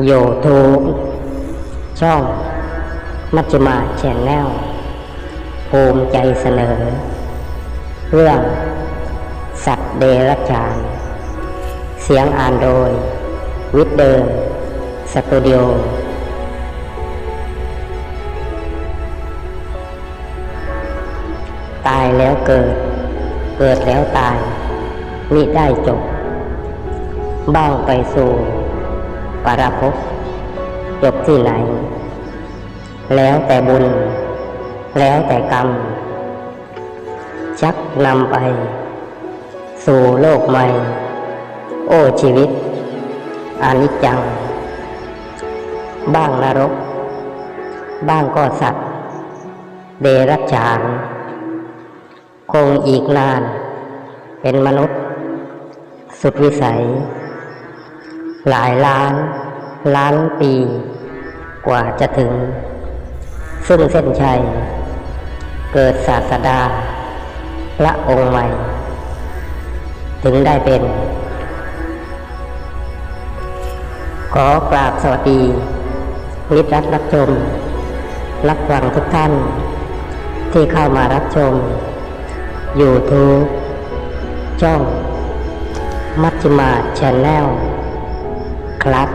โยทูช่องมัจจิมาแชนแนลภูมิใจเสนอ เรื่อง สัตว์เดรัจฉาน เสียงอ่านโดย วิดเดิมสตูดิโอตายแล้วเกิด เกิดแล้วตายมิได้จบ บ้างไปสู่ ปรภพจบที่ไหน แล้วแต่บุญ แล้วแต่กรรม ชักนำไป สู่โลกใหม่ โอ้ชีวิตอนิจจัง บ้างนรก บ้างก็สัตว์ เดรัจฉาน คงอีกนาน เป็นมนุษย์ สุดวิสัย หลายล้าน ล้านปี กว่าจะถึง ซึ่งเส้นชัย เกิดศาสดา พระองค์ใหม่ ถึงได้เป็น ขอกราบสวัสดีมิตรรักรับชม รับฟังทุกท่าน ที่เข้ามารับชม YouTube ช่องมัจจิมาแชนแนล ครับ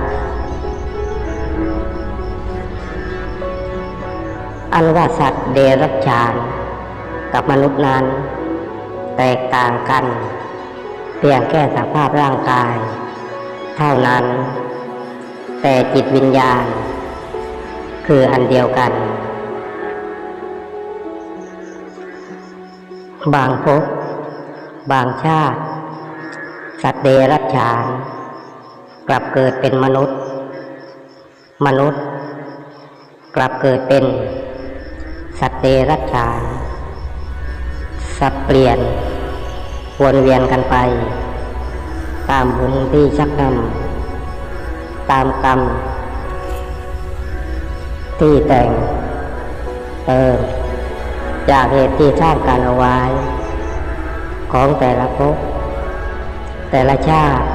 อันว่าสัตว์เดรัจฉาน กับมนุษย์นั้น แตกต่างกัน เพียงแค่สภาพร่างกาย เท่านั้น แต่จิตวิญญาณ คืออันเดียวกัน บางภพบางชาติ สัตว์เดรัจฉาน กลับเกิดเป็นมนุษย์ มนุษย์ กลับเกิดเป็น สัตว์เดรัจฉานสับเปลี่ยน วนเวียนกันไป ตามบุญที่ชักนำตามกรรม ที่แต่งเติมจากเหตุที่สร้างการเอาไว้ ของแต่ละภพแต่ละชาติ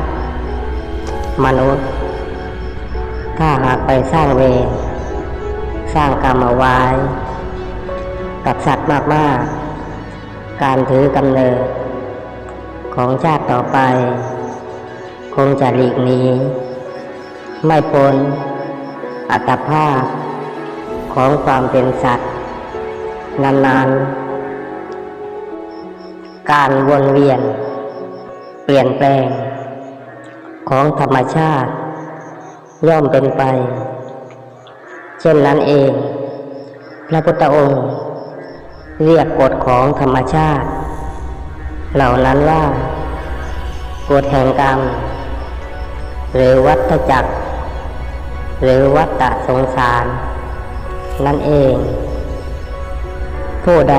มนุษย์ ถ้าหากไปสร้างเวรสร้างกรรมเอาไว้ กับสัตว์มากๆ การถือกำเนิด ของชาติต่อไป คงจะหลีกหนีไม่พ้นอัตภาพ ของความเป็นสัตว์ นานๆ การวนเวียน เปลี่ยนแปลง ของธรรมชาติ ย่อมเป็นไป เช่นนั้นเอง พระพุทธองค์ เรียกกฎของธรรมชาติ เหล่านั้นว่ากฎแห่งกรรม หรือวัฏจักร หรือวัฏสงสาร นั่นเอง ผู้ใด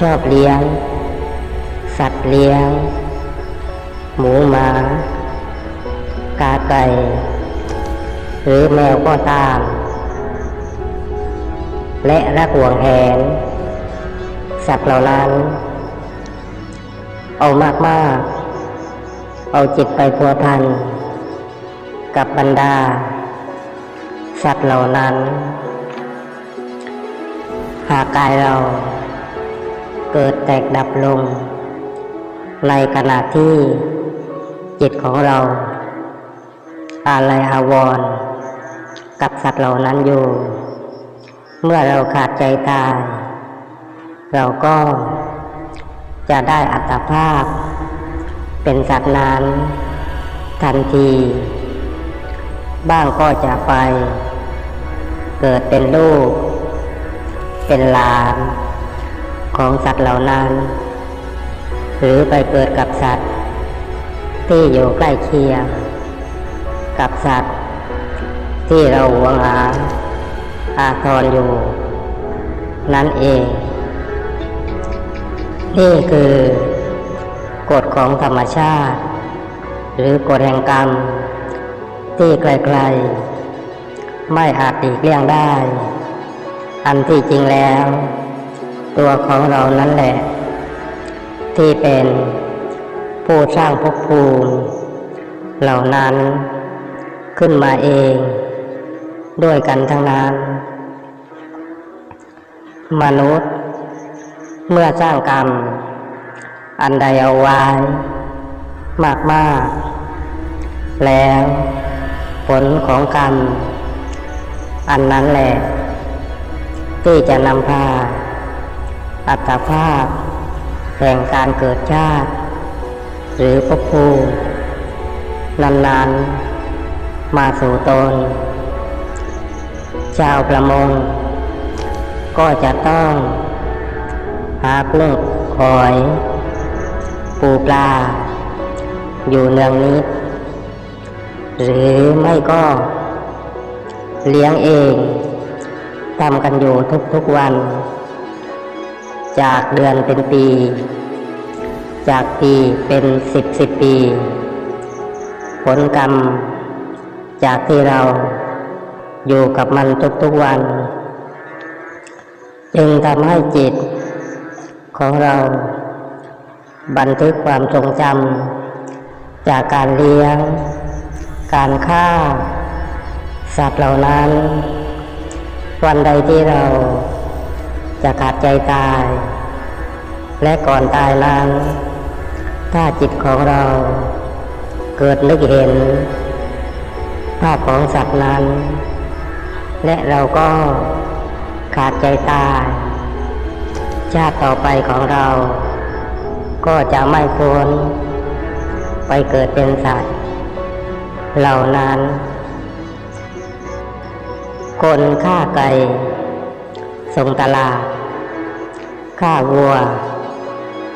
ชอบเลี้ยง สัตว์เลี้ยง หมูหมากาไก่หรือแมวก็ตาม และรักหวงแหน สัตว์เหล่านั้น เอามากมากเอาจิตไปพัวพัน กับบรรดา สัตว์เหล่านั้น หากกายเราเกิดแตกดับลง ในขณะที่ จิตของเราอะไรอาวรณ์กับสัตว์เหล่านั้นอยู่ เมื่อเราขาดใจตาย เราก็จะได้อัตภาพ เป็นสัตว์นั้นทันที บ้างก็จะไป เกิดเป็นลูก เป็นหลานของสัตว์เหล่านั้น หรือไปเกิดกับสัตว์ ที่อยู่ใกล้เคียงกับสัตว์ ที่เราหวงหาอาทรอยู่ นั่นเอง นี่คือกฎของธรรมชาติ หรือกฎแห่งกรรม ที่ไกลๆ ไม่อาจหลีกเลี่ยงได้ อันที่จริงแล้ว ตัวของเรานั่นแหละ ที่เป็น ผู้สร้างภพภูมิเหล่านั้นขึ้นมาเอง ด้วยกันทั้งนั้น มนุษย์ เมื่อสร้างกรรม อันใดเอาไว้ มากมากๆแล้วผลของกรรม อันนั้นแหละ ที่จะนำพาอัตภาพ แห่งการเกิดชาติ หรือภพภูมินั้นมาสู่ตน ชาวประมง ก็จะต้องหากุ้งหอย ปูปลา อยู่เนืองนิด หรือไม่ก็ เลี้ยงเองทำกันอยู่ทุกๆวัน จากเดือนเป็นปี จากปีเป็นสิบสิบปี ผลกรรม จากที่เราอยู่กับมันทุกๆวัน จึงทำให้จิต ของเรา บันทึกความทรงจำจากการเลี้ยง การฆ่า สัตว์เหล่านั้น วันใดที่เราจะขาดใจตาย และก่อนตายนั้น ถ้าจิตของเราเกิดนึกเห็นภาพของสัตว์นั้น และเราก็ขาดใจตายชาติต่อไปของเรา ก็จะไม่พ้นไปเกิดเป็นสัตว์ เหล่านั้น คนฆ่าไก่ส่งตลาดฆ่าวัว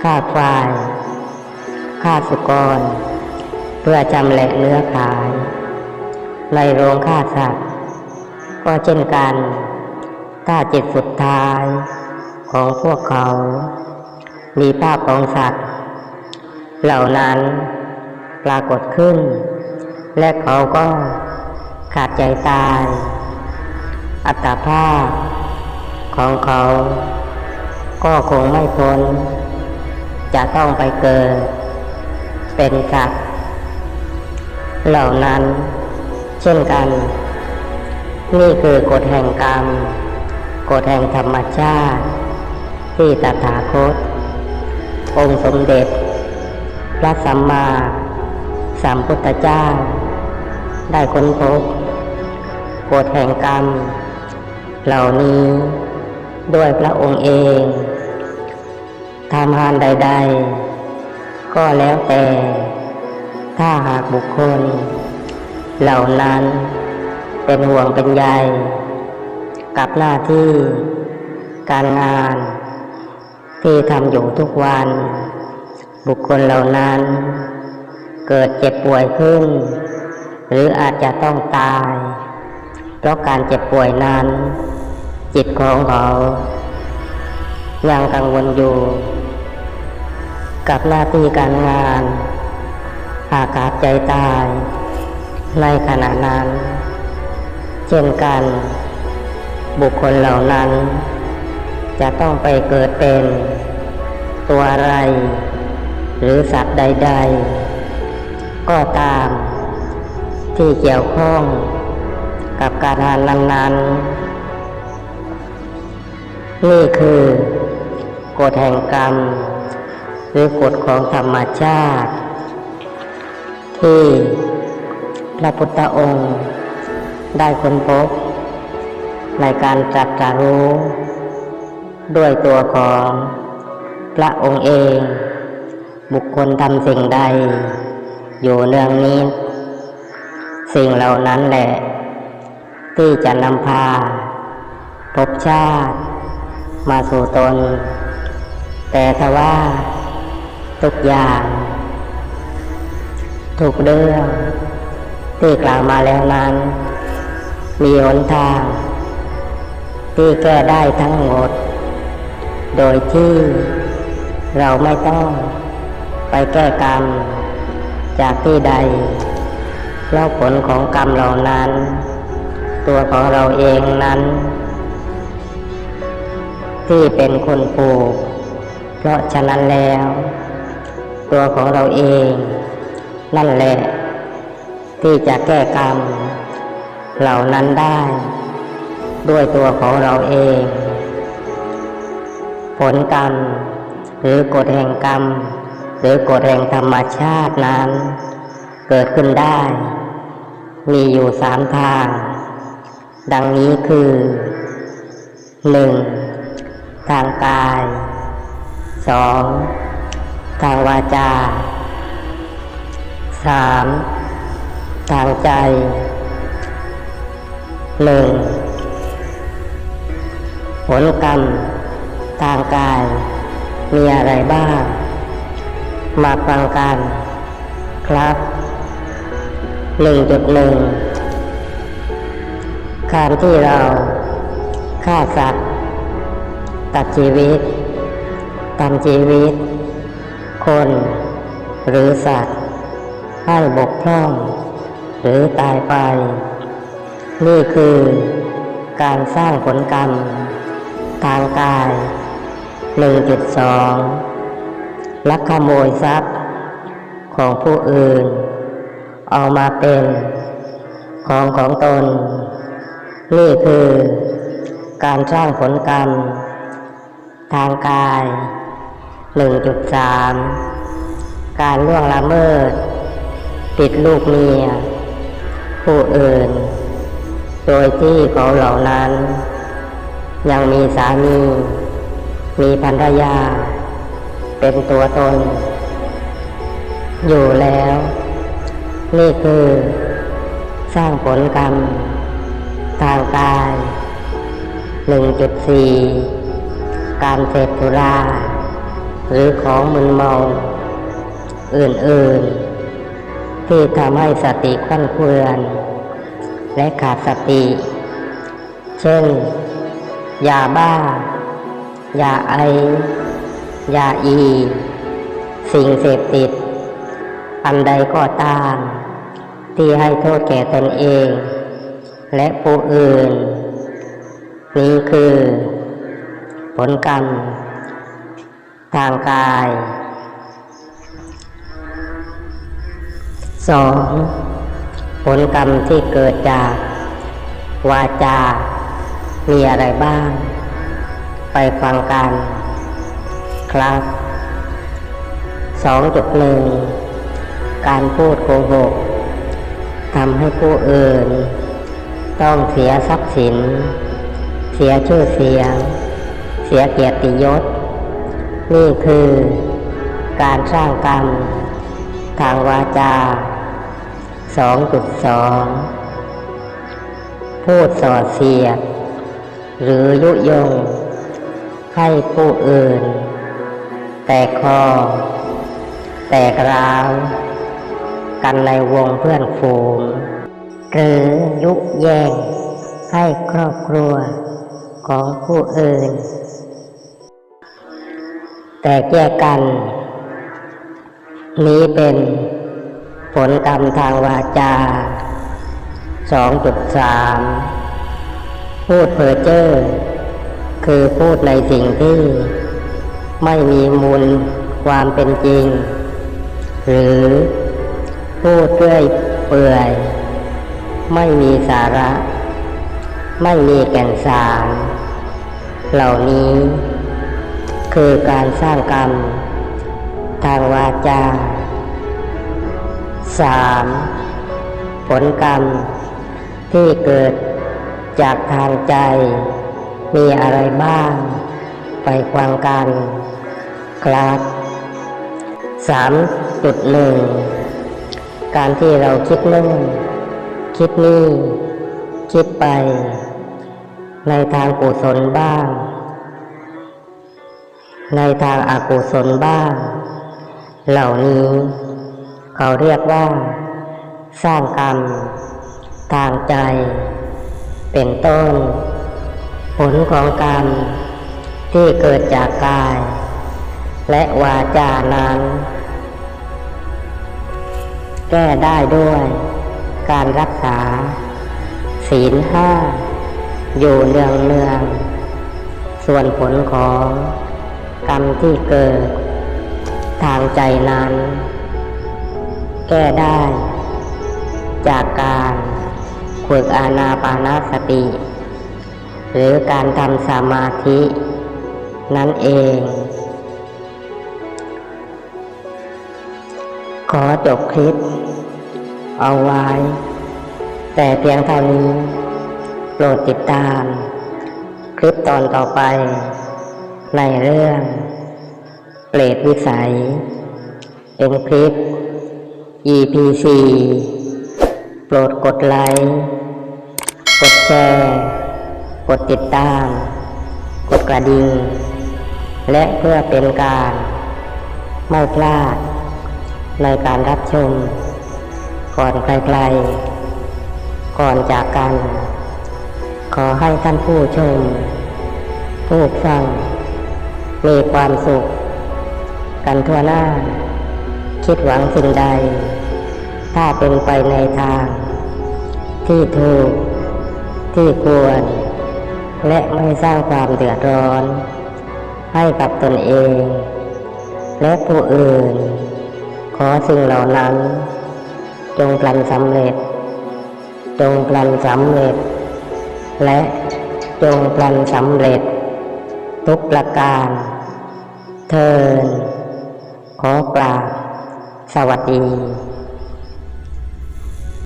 ฆ่าควาย ฆ่าสุกร เพื่อจำแหละเนื้อขาย ในโรงฆ่าสัตว์ ก็เช่นกัน ถ้าจิตสุดท้ายของพวกเขา มีภาพของสัตว์ เหล่านั้นปรากฏขึ้น และเขาก็ขาดใจตาย อัตภาพของเขา ก็คงไม่พ้นจะต้องไปเกิด เป็นสัตว์เหล่านั้น เช่นกัน นี่คือกฎแห่งกรรม กฎแห่งธรรมชาติ ที่ตถาคต องค์สมเด็จ พระสัมมาสัมพุทธเจ้า ได้ค้นพบกฎแห่งกรรม เหล่านี้ด้วยพระองค์เองทำงานใด ๆ ก็แล้วแต่ ถ้าหากบุคคล เหล่านั้นเป็นห่วงเป็นใยกับหน้าที่การงาน ที่ทำอยู่ทุกวัน บุคคลเหล่านั้น เกิดเจ็บป่วยขึ้น หรืออาจจะต้องตาย เพราะการเจ็บป่วยนั้น จิตของเขา ยังกังวลอยู่ กับหน้าที่การงาน หากขาดใจตาย ในขณะนั้น เช่นกัน บุคคลเหล่านั้น จะต้องไปเกิดเป็น ตัวอะไร หรือสัตว์ใด ๆ ก็ตาม ที่เกี่ยวข้องกับการงานนั้นๆ นี่คือกฎแห่งกรรม หรือกฎของธรรมชาติ ที่พระพุทธองค์ได้ค้นพบ ในการตรัสรู้ ด้วยตัวของพระองค์เอง บุคคลทำสิ่งใด อยู่เรื่องนี้ สิ่งเหล่านั้นแหละ ที่จะนำพาภพชาติ มาสู่ตน แต่ถ้าว่า ทุกอย่าง ทุกเรื่องที่กล่าวมาแล้วนั้น มีหนทาง ที่แก้ได้ทั้งหมด โดยที่เราไม่ต้องไปแก้กรรม จากที่ใดเพราะผลของกรรมเหล่านั้น ตัวของเราเองนั้น ที่เป็นคนปลูกเพราะฉะนั้นแล้ว ตัวของเราเอง นั่นแหละ ที่จะแก้กรรม เหล่านั้นได้ ด้วยตัวของเราเอง ผลกรรม หรือกฎแห่งกรรม หรือกฎแห่งธรรมชาตินั้น เกิดขึ้นได้ มีอยู่สามทาง ดังนี้คือหนึ่งทางกายสอง ทางวาจาสามทางใจหนึ่งผลกรรม ทางกาย มีอะไรบ้าง มาฟังกัน ครับหนึ่งจุดหนึ่งการที่เราฆ่าสัตว์ตัดชีวิตทำชีวิต คนหรือสัตว์ให้บกพร่อง หรือตายไป นี่คือการสร้างผลกรรม ทางกาย 1.2 ลักขโมยทรัพย์ของผู้อื่น เอามาเป็นของของตน นี่คือการสร้างผลกรรม ทางกาย 1.3 การล่วงละเมิด ติดลูกเมีย ผู้อื่น โดยที่เขาเหล่านั้น ยังมีสามี มีภรรยา เป็นตัวตน อยู่แล้ว นี่คือ สร้างผลกรรมทางกาย 1.4 การเสพสุรา หรือของมึนเมา อื่นๆ ที่ทำให้สติขั้นเคลื่อน และขาดสติ เช่น ยาบ้า ยาไอ ยาอี สิ่งเสพติด อันใดก็ตาม ที่ให้โทษแก่ตนเอง และผู้อื่น นี้คือผลกรรม ทางกายสองผลกรรมที่เกิดจาก วาจา มีอะไรบ้าง ไปฟังกัน ครับสองจุดหนึ่งการพูดโกหกทำให้ผู้อื่น ต้องเสียทรัพย์สิน เสียชื่อเสียง เสียเกียรติยศ นี่คือการสร้างกรรมทางวาจา 2.2 พูดส่อเสียด หรือยุยง ให้ผู้อื่น แตกคอ แตกร้าว กันในวงเพื่อนฝูง หรือยุแยงให้ครอบครัวของผู้อื่น แต่แยกกัน นี้เป็นผลกรรมทางวาจา 2.3 พูดเพ้อเจ้อคือพูดในสิ่งที่ ไม่มีมูลความเป็นจริง หรือพูดเรื่อยเปื่อย ไม่มีสาระ ไม่มีแก่นสาร เหล่านี้ คือการสร้างกรรม ทางวาจาสามผลกรรม ที่เกิดจากทางใจ มีอะไรบ้าง ไปฟังกัน ครับสามจุดหนึ่งการที่เราคิดโน่นคิดนี่ คิดไป ในทางกุศลบ้าง ในทางอากุศลบ้าง เหล่านี้ เขาเรียกว่า สร้างกรรม ทางใจ เป็นต้น ผลของกรรม ที่เกิดจากกาย และวาจานั้น แก้ได้ด้วย การรักษา ศีลห้า อยู่เนืองเนือง ส่วนผลของ กรรมที่เกิด ทางใจนั้น แก้ได้ จากการฝึกอานาปานาสติ หรือการทำสมาธิ นั่นเอง ขอจบคลิป เอาไว้ แต่เพียงเท่านี้ โปรดติดตาม คลิปตอนต่อไป ในเรื่อง เปรตวิสัย เป็นคลิป EP 4โปรดกดไลค์ กดแชร์ กดติดตาม กดกระดิ่ง และเพื่อเป็นการ ไม่พลาด ในการรับชม ก่อนใครๆก่อนจากกัน ขอให้ท่านผู้ชมผู้ฟัง มีความสุข กันทั่วหน้า คิดหวังสิ่งใด ถ้าเป็นไปในทาง ที่ถูก ที่ควร และไม่สร้างความเดือดร้อน ให้กับตนเอง และผู้อื่น ขอสิ่งเหล่านั้น จงพลันสำเร็จ จงพลันสำเร็จ และจงพลันสำเร็จ ทุกประการ เทินขอกราบสวัสดี